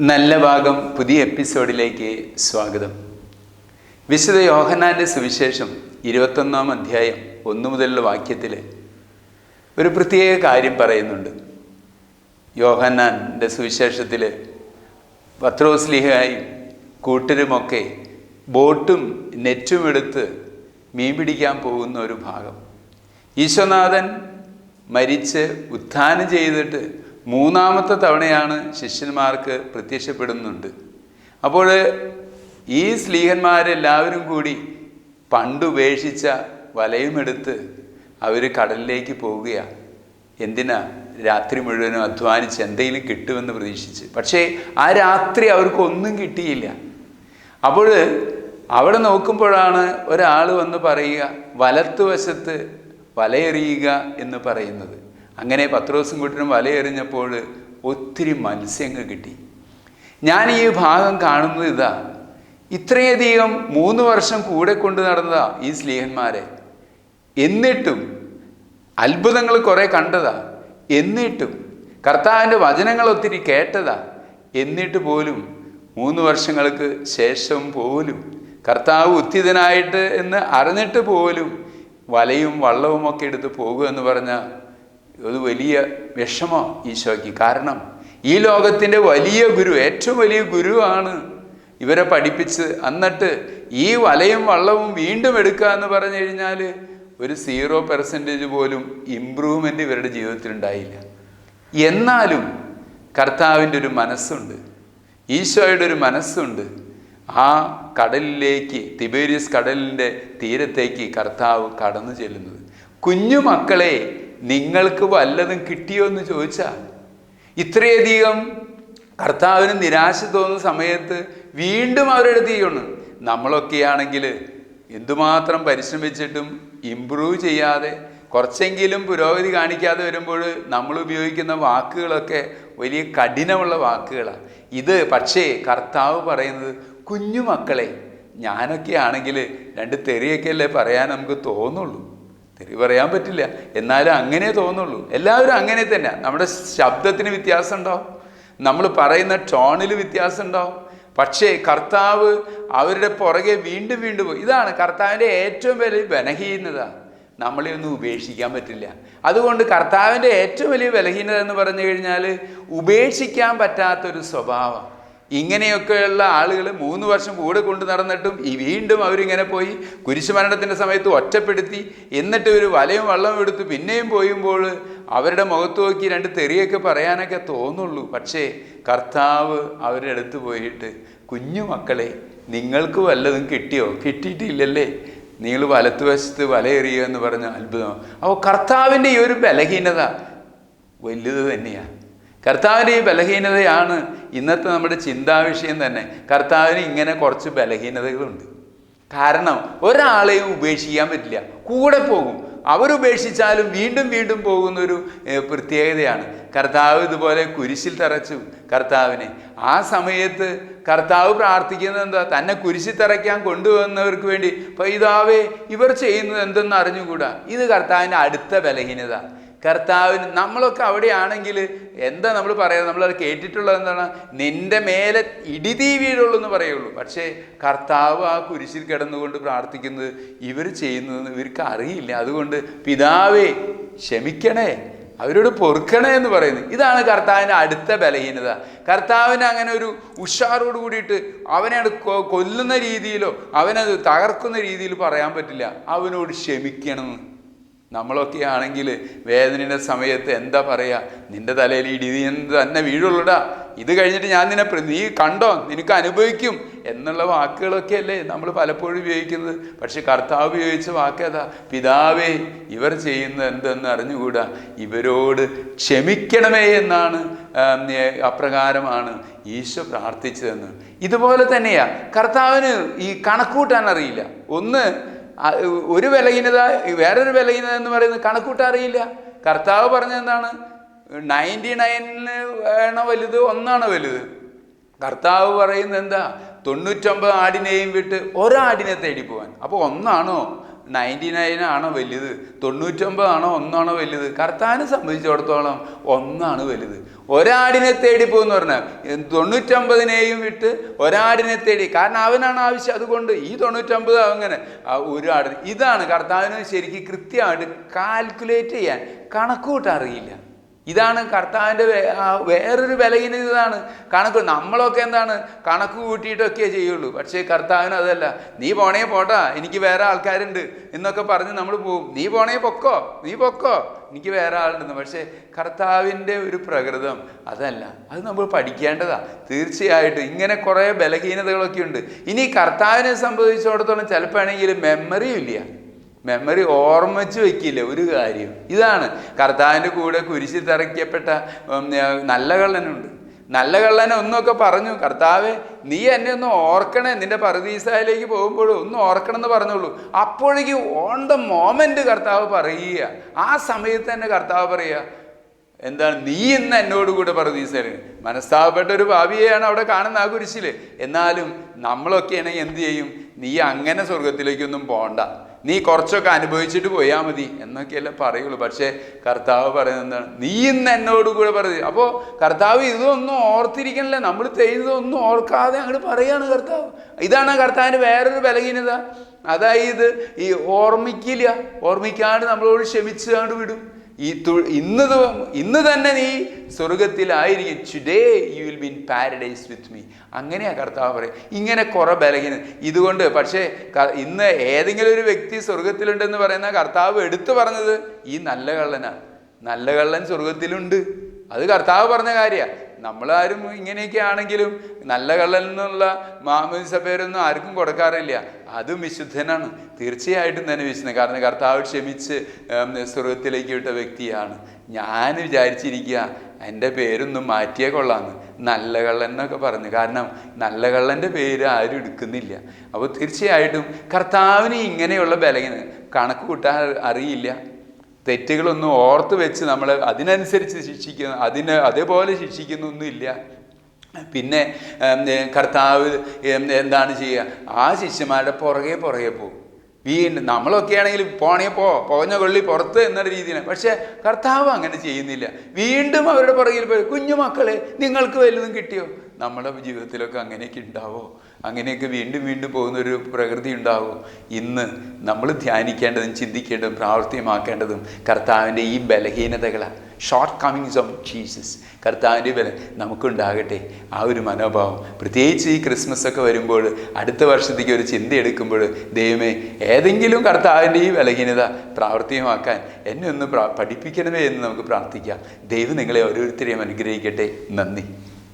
നല്ല ഭാഗം പുതിയ എപ്പിസോഡിലേക്ക് സ്വാഗതം. വിശുദ്ധ യോഹന്നാന്റെ സുവിശേഷം ഇരുപത്തൊന്നാം അധ്യായം ഒന്നു മുതലുള്ള വാക്യത്തിൽ ഒരു പ്രത്യേക കാര്യം പറയുന്നുണ്ട്. യോഹന്നാന്റെ സുവിശേഷത്തിൽ പത്രോസ്ലിഹായും കൂട്ടരുമൊക്കെ ബോട്ടും നെറ്റും എടുത്ത് മീൻ പിടിക്കാൻ പോകുന്ന ഒരു ഭാഗം. ഈശ്വനാഥൻ മരിച്ച് ഉത്ഥാനം ചെയ്തിട്ട് മൂന്നാമത്തെ തവണയാണ് ശിഷ്യന്മാർക്ക് പ്രത്യക്ഷപ്പെടുന്നുണ്ട്. അപ്പോൾ ഈ സ്ലീഹന്മാരെല്ലാവരും കൂടി പണ്ടുപേക്ഷിച്ച വലയുമെടുത്ത് അവർ കടലിലേക്ക് പോവുകയാണ് എന്തിനാ? രാത്രി മുഴുവനും അധ്വാനിച്ച് എന്തെങ്കിലും കിട്ടുമെന്ന് പ്രതീക്ഷിച്ച്. പക്ഷേ ആ രാത്രി അവർക്കൊന്നും കിട്ടിയില്ല. അപ്പോൾ അവിടെ നോക്കുമ്പോഴാണ് ഒരാൾ വന്ന് പറയുക വലത്തുവശത്ത് വലയെറിയുക എന്ന് പറയുന്നത്. അങ്ങനെ പത്രോസും കൂട്ടിനും വലയെറിഞ്ഞപ്പോൾ ഒത്തിരി മത്സ്യങ്ങൾ കിട്ടി. ഞാൻ ഈ ഭാഗം കാണുന്നത് ഇതാ. ഇത്രയധികം മൂന്ന് വർഷം കൂടെ കൊണ്ട് നടന്നതാ ഈ സ്ലീഹന്മാരെ. എന്നിട്ടും അത്ഭുതങ്ങൾ കുറേ കണ്ടതാ. എന്നിട്ടും കർത്താവിന്റെ വചനങ്ങൾ ഒത്തിരി കേട്ടതാ. എന്നിട്ട് പോലും മൂന്ന് വർഷങ്ങൾക്ക് ശേഷം പോലും കർത്താവ് ഉത്തിതനായിട്ട് എന്ന് അറിഞ്ഞിട്ട് പോലും വലയും വള്ളവും ഒക്കെ എടുത്ത് പോകുക എന്ന് പറഞ്ഞാൽ അത് വലിയ വിഷമോ ഈശോയ്ക്ക്. കാരണം ഈ ലോകത്തിന്റെ വലിയ ഗുരു ഏറ്റവും വലിയ ഗുരുവാണ് ഇവരെ പഠിപ്പിച്ച്. എന്നിട്ട് ഈ വലയും വള്ളവും വീണ്ടും എടുക്കുക എന്ന് പറഞ്ഞു കഴിഞ്ഞാൽ ഒരു സീറോ പെർസെന്റേജ് പോലും ഇമ്പ്രൂവ്മെന്റ് ഇവരുടെ ജീവിതത്തിൽ ഉണ്ടായില്ല. എന്നാലും കർത്താവിന്റെ ഒരു മനസ്സുണ്ട്. ഈശോയുടെ ഒരു മനസ്സുണ്ട്. ആ കടലിലേക്ക് തിബേരിയസ് കടലിന്റെ തീരത്തേക്ക് കർത്താവ് കടന്നു ചെല്ലുന്നത്. കുഞ്ഞു മക്കളെ നിങ്ങൾക്ക് വല്ലതും കിട്ടിയോ എന്ന് ചോദിച്ചാൽ ഇത്രയധികം കർത്താവിന് നിരാശ തോന്നുന്ന സമയത്ത് വീണ്ടും അവരുടെ തീയാണ് നമ്മളൊക്കെയാണെങ്കിൽ എന്തുമാത്രം പരിശ്രമിച്ചിട്ടും ഇമ്പ്രൂവ് ചെയ്യാതെ കുറച്ചെങ്കിലും പുരോഗതി കാണിക്കാതെ വരുമ്പോൾ നമ്മൾ ഉപയോഗിക്കുന്ന വാക്കുകളൊക്കെ വലിയ കഠിനമുള്ള വാക്കുകളാണ് ഇത് പക്ഷേ കർത്താവ് പറയുന്നത് കുഞ്ഞു മക്കളെ ഞാനൊക്കെ ആണെങ്കിൽ രണ്ട് തെറിയൊക്കെ അല്ലേ പറയാൻ നമുക്ക് തോന്നുള്ളൂ. തെറി പറയാൻ പറ്റില്ല. എന്നാലും അങ്ങനെ തോന്നുള്ളൂ. എല്ലാവരും അങ്ങനെ തന്നെ നമ്മുടെ ശബ്ദത്തിന് വ്യത്യാസം ഉണ്ടാവും നമ്മൾ പറയുന്ന ടോണിൽ വ്യത്യാസം ഉണ്ടാവും പക്ഷേ കർത്താവ് അവരുടെ പുറകെ വീണ്ടും വീണ്ടും പോയി. ഇതാണ് കർത്താവിന്റെ ഏറ്റവും വലിയ ബലഹീനത. നമ്മളെ ഒന്നും ഉപേക്ഷിക്കാൻ പറ്റില്ല. അതുകൊണ്ട് കർത്താവിന്റെ ഏറ്റവും വലിയ ബലഹീനത എന്ന് പറഞ്ഞു കഴിഞ്ഞാൽ ഉപേക്ഷിക്കാൻ പറ്റാത്തൊരു സ്വഭാവം. ഇങ്ങനെയൊക്കെയുള്ള ആളുകൾ മൂന്ന് വർഷം കൂടെ കൊണ്ട് നടന്നിട്ടും ഈ വീണ്ടും അവരിങ്ങനെ പോയി കുരിശുമരണത്തിന്റെ സമയത്ത് ഒറ്റപ്പെടുത്തി എന്നിട്ട് ഒരു വലയും വള്ളവും എടുത്ത് പിന്നെയും പോയുമ്പോൾ അവരുടെ മുഖത്ത് നോക്കി രണ്ട് തെറിയൊക്കെ പറയാനൊക്കെ തോന്നുള്ളൂ. പക്ഷേ കർത്താവ് അവരുടെ അടുത്ത് പോയിട്ട് കുഞ്ഞു മക്കളെ നിങ്ങൾക്ക് വല്ലതും കിട്ടിയോ? കിട്ടിയിട്ടില്ലല്ലേ. നിങ്ങൾ വലത്തുവശത്ത് വലയെറിയുക എന്ന് പറഞ്ഞ അത്ഭുതം. അപ്പോൾ കർത്താവിന്റെ ഈ ഒരു ബലഹീനത വലുത് തന്നെയാണ് കർത്താവിന്റെ ഈ ബലഹീനതയാണ് ഇന്നത്തെ നമ്മുടെ ചിന്താവിഷയം തന്നെ. കർത്താവിന് ഇങ്ങനെ കുറച്ച് ബലഹീനതകളുണ്ട്. കാരണം ഒരാളെയും ഉപേക്ഷിക്കാൻ പറ്റില്ല. കൂടെ പോകും. അവരുപേക്ഷിച്ചാലും വീണ്ടും വീണ്ടും പോകുന്നൊരു പ്രത്യേകതയാണ്. കർത്താവ് ഇതുപോലെ കുരിശിൽ തറച്ചു കർത്താവിനെ. ആ സമയത്ത് കർത്താവ് പ്രാർത്ഥിക്കുന്നത് എന്താ? തന്നെ കുരിശിൽ തറയ്ക്കാൻ കൊണ്ടുവന്നവർക്ക് വേണ്ടി. പൈതാവേ ഇവർ ചെയ്യുന്നത് എന്തെന്ന് അറിഞ്ഞുകൂടാ? ഇത് കർത്താവിന്റെ അടുത്ത ബലഹീനത. കർത്താവിന് നമ്മളൊക്കെ അവിടെയാണെങ്കിൽ എന്താ നമ്മൾ പറയുന്നത് നമ്മളത് കേട്ടിട്ടുള്ളത് എന്താണ്? നിന്റെ മേലെ ഇടിതീ വീഴുള്ളൂ എന്ന് പറയുള്ളൂ. പക്ഷേ കർത്താവ് ആ കുരിശിൽ കിടന്നുകൊണ്ട് പ്രാർത്ഥിക്കുന്നത് ഇവർ ചെയ്യുന്നതെന്ന് ഇവർക്ക് അറിയില്ല. അതുകൊണ്ട് പിതാവേ ക്ഷമിക്കണേ. അവരോട് പൊറുക്കണേ എന്ന് പറയുന്നു ഇതാണ് കർത്താവിന്റെ അടുത്ത ബലഹീനത. കർത്താവിന് അങ്ങനെ ഒരു ഉഷാറോട് കൂടിയിട്ട് അവനെ കൊല്ലുന്ന രീതിയിലോ അവനത് തകർക്കുന്ന രീതിയിൽ പറയാൻ പറ്റില്ല. അവനോട് ക്ഷമിക്കണമെന്ന്. നമ്മളൊക്കെ ആണെങ്കിൽ വേദനയുടെ സമയത്ത് എന്താ പറയുക നിന്റെ തലയിൽ ഇടി തന്നെ വീഴുള്ളടാ. ഇത് കഴിഞ്ഞിട്ട് ഞാൻ നിന്നെ നീ കണ്ടോ? നിനക്ക് അനുഭവിക്കും. എന്നുള്ള വാക്കുകളൊക്കെ അല്ലേ നമ്മൾ പലപ്പോഴും ഉപയോഗിക്കുന്നത്. പക്ഷെ കർത്താവ് ഉപയോഗിച്ച വാക്കേതാ പിതാവേ ഇവർ ചെയ്യുന്നത് എന്തെന്ന് അറിഞ്ഞുകൂടാ? ഇവരോട് ക്ഷമിക്കണമേ എന്നാണ് അപ്രകാരമാണ് ഈശോ പ്രാർത്ഥിച്ചതെന്ന്. ഇതുപോലെ തന്നെയാ. കർത്താവിന് ഈ കണക്കൂട്ടാൻ അറിയില്ല. ഒന്ന് ഒരു വിലഹീനത വേറൊരു വിലഹീനത എന്ന് പറയുന്നത് കണക്കൂട്ട അറിയില്ല. കർത്താവ് പറഞ്ഞത് എന്താണ് നയന്റി നയനിന് വേണോ വലുത്? ഒന്നാണ് വലുത്? കർത്താവ് പറയുന്നത് എന്താ? തൊണ്ണൂറ്റൊമ്പത് ആടിനെയും വിട്ട് ഒരാടിനെ തേടി പോവാൻ അപ്പോൾ ഒന്നാണോ? നയന്റി നയൻ ആണോ വലുത്? തൊണ്ണൂറ്റൊമ്പതാണോ? ഒന്നാണോ വലുത്? കർത്താവിനെ സംബന്ധിച്ചിടത്തോളം ഒന്നാണ് വലുത്. ഒരാടിനെ തേടി പോകുന്ന പറഞ്ഞാൽ തൊണ്ണൂറ്റമ്പതിനെയും വിട്ട് ഒരാടിനെ തേടി. കാരണം അവനാണ് ആവശ്യം. അതുകൊണ്ട് ഈ തൊണ്ണൂറ്റമ്പത് അങ്ങനെ ഒരു ആടിന്. ഇതാണ് കർത്താവിന് ശരിക്കും കൃത്യമായിട്ട് കാൽക്കുലേറ്റ് ചെയ്യാൻ കണക്കൂട്ട് അറിയില്ല. ഇതാണ് കർത്താവിന്റെ വേറൊരു വിലയിന് ഇതാണ്. കണക്ക് നമ്മളൊക്കെ എന്താണ്? കണക്ക് കൂട്ടിയിട്ടൊക്കെ ചെയ്യുള്ളൂ. പക്ഷേ കർത്താവിന് അതല്ല. നീ പോണേ പോട്ടാ. എനിക്ക് വേറെ ആൾക്കാരുണ്ട് എന്നൊക്കെ പറഞ്ഞ് നമ്മൾ പോവും. നീ പോണേ പൊക്കോ? നീ പൊക്കോ? എനിക്ക് വേറെ ആളുണ്ടെന്ന്. പക്ഷേ കർത്താവിന്റെ ഒരു പ്രകൃതം അതല്ല. അത് നമ്മൾ പഠിക്കേണ്ടതാ. തീർച്ചയായിട്ടും ഇങ്ങനെ കുറേ ബലഹീനതകളൊക്കെ ഉണ്ട്. ഇനി കർത്താവിനെ സംബന്ധിച്ചിടത്തോളം ചിലപ്പോഴാണെങ്കിൽ മെമ്മറിയും ഇല്ല. മെമ്മറി ഓർമ്മിച്ച് വെക്കില്ല ഒരു കാര്യം? ഇതാണ്. കർത്താവിന്റെ കൂടെ കുരിശിൽ തറയ്ക്കപ്പെട്ട നല്ല കള്ളനുണ്ട്. നല്ല കള്ളനെ ഒന്നൊക്കെ പറഞ്ഞു കർത്താവെ നീ എന്നെ ഒന്ന് ഓർക്കണേ. നിന്റെ പരദീസായിലേക്ക് പോകുമ്പോഴും ഒന്ന് ഓർക്കണം എന്ന് പറഞ്ഞോളൂ അപ്പോഴേക്ക് ഓൺ ദ മോമെന്റ് കർത്താവ് പറയുക. ആ സമയത്ത് തന്നെ കർത്താവ് പറയുക എന്താണ് നീ ഇന്ന് എന്നോട് കൂടെ പറദീസന് മനസ്താവപ്പെട്ട ഒരു ഭാവിയെയാണ് അവിടെ കാണുന്ന ആ കുരിശിൽ. എന്നാലും നമ്മളൊക്കെയാണെങ്കിൽ എന്ത് ചെയ്യും? നീ അങ്ങനെ സ്വർഗത്തിലേക്കൊന്നും പോണ്ട. നീ കുറച്ചൊക്കെ അനുഭവിച്ചിട്ട് പോയാൽ മതി എന്നൊക്കെയല്ലേ പറയുള്ളൂ. പക്ഷേ കർത്താവ് പറയുന്നത് എന്താണ്? നീ ഇന്ന് എന്നോട് കൂടെ പറയുന്നത്. അപ്പോൾ കർത്താവ് ഇതൊന്നും ഓർത്തിരിക്കണല്ലേ. നമ്മൾ ചെയ്തതൊന്നും ഓർക്കാതെ അങ്ങോട്ട് പറയാണ് കർത്താവ്. ഇതാണ് കർത്താവിന്റെ വേറൊരു ബലഹീനത. അതായത് ഈ ഓർമ്മിക്കില്ല. ഓർമ്മിക്കാണ്ട് നമ്മളോട് ക്ഷമിച്ചാണ്ട് വിടും. ഈ ഇന്ന് ഇന്ന് തന്നെ നീ സ്വർഗത്തിലായിരിക്കും today you will be in paradise with me അങ്ങനെയാ കർത്താവ് പറയും ഇങ്ങനെ കുറെ ബലഹീന ഇതുകൊണ്ട് പക്ഷേ ഇന്ന് ഏതെങ്കിലും ഒരു വ്യക്തി സ്വർഗത്തിലുണ്ടെന്ന് പറയുന്ന കർത്താവ് എടുത്തു പറഞ്ഞത് ഈ നല്ല കള്ളനാണ് നല്ല കള്ളൻ സ്വർഗത്തിലുണ്ട് അത് കർത്താവ് പറഞ്ഞ കാര്യമാണ് നമ്മളാരും ഇങ്ങനെയൊക്കെ ആണെങ്കിലും നല്ല കള്ളൽ നിന്നുള്ള മാമോദിസ പേരൊന്നും ആർക്കും കൊടുക്കാറില്ല. അതും വിശുദ്ധനാണ്. തീർച്ചയായിട്ടും തന്നെ വിശുദ്ധൻ. കാരണം കർത്താവ് ക്ഷമിച്ച് സ്വർഗത്തിലേക്ക് വിട്ട വ്യക്തിയാണ്. ഞാൻ വിചാരിച്ചിരിക്കുക എന്റെ പേരൊന്നും മാറ്റിയേ കൊള്ളാന്ന്. നല്ല കള്ളൻ എന്നൊക്കെ പറഞ്ഞു. കാരണം നല്ല കള്ളന്റെ പേര് ആരും എടുക്കുന്നില്ല. അപ്പോൾ തീർച്ചയായിട്ടും കർത്താവിന് ഇങ്ങനെയുള്ള ബലഹീന കണക്ക് കൂട്ടാൻ അറിയില്ല. തെറ്റുകളൊന്നും ഓർത്ത് വെച്ച് നമ്മൾ അതിനനുസരിച്ച് ശിക്ഷിക്കുന്ന അതിന് അതേപോലെ ശിക്ഷിക്കുന്നൊന്നുമില്ല. പിന്നെ കർത്താവ് എന്താണ് ചെയ്യുക? ആ ശിഷ്യന്മാരുടെ പുറകെ പുറകെ പോകും. വീണ്ടും നമ്മളൊക്കെ ആണെങ്കിൽ പോണേ പോ പോഞ്ഞ കൊള്ളി പുറത്ത് എന്നൊരു രീതിയിലാണ്. പക്ഷേ കർത്താവ് അങ്ങനെ ചെയ്യുന്നില്ല. വീണ്ടും അവരുടെ പുറകിൽ പോയി കുഞ്ഞു മക്കളെ നിങ്ങൾക്ക് വലുതും കിട്ടിയോ? നമ്മുടെ ജീവിതത്തിലൊക്കെ അങ്ങനെയൊക്കെ ഉണ്ടാവോ? അങ്ങനെയൊക്കെ വീണ്ടും വീണ്ടും പോകുന്നൊരു പ്രകൃതി ഉണ്ടാവോ? ഇന്ന് നമ്മൾ ധ്യാനിക്കേണ്ടതും ചിന്തിക്കേണ്ടതും പ്രാവർത്തികമാക്കേണ്ടതും കർത്താവിന്റെ ഈ ബലഹീനതകളാണ് ഷോർട്ട് കമ്മിങ്സ് ഓഫ് ജീസസ് കർത്താവിന്റെ ബലം നമുക്കുണ്ടാകട്ടെ. ആ ഒരു മനോഭാവം. പ്രത്യേകിച്ച് ഈ ക്രിസ്മസ് ഒക്കെ വരുമ്പോൾ അടുത്ത വർഷത്തേക്ക് ഒരു ചിന്ത എടുക്കുമ്പോൾ ദൈവമേ ഏതെങ്കിലും കർത്താവിന്റെ ഈ ബലഹീനത പ്രാവർത്തികമാക്കാൻ എന്നെ ഒന്ന് പഠിപ്പിക്കണമേ എന്ന് നമുക്ക് പ്രാർത്ഥിക്കാം. ദൈവം നിങ്ങളെ ഓരോരുത്തരെയും അനുഗ്രഹിക്കട്ടെ. നന്ദി.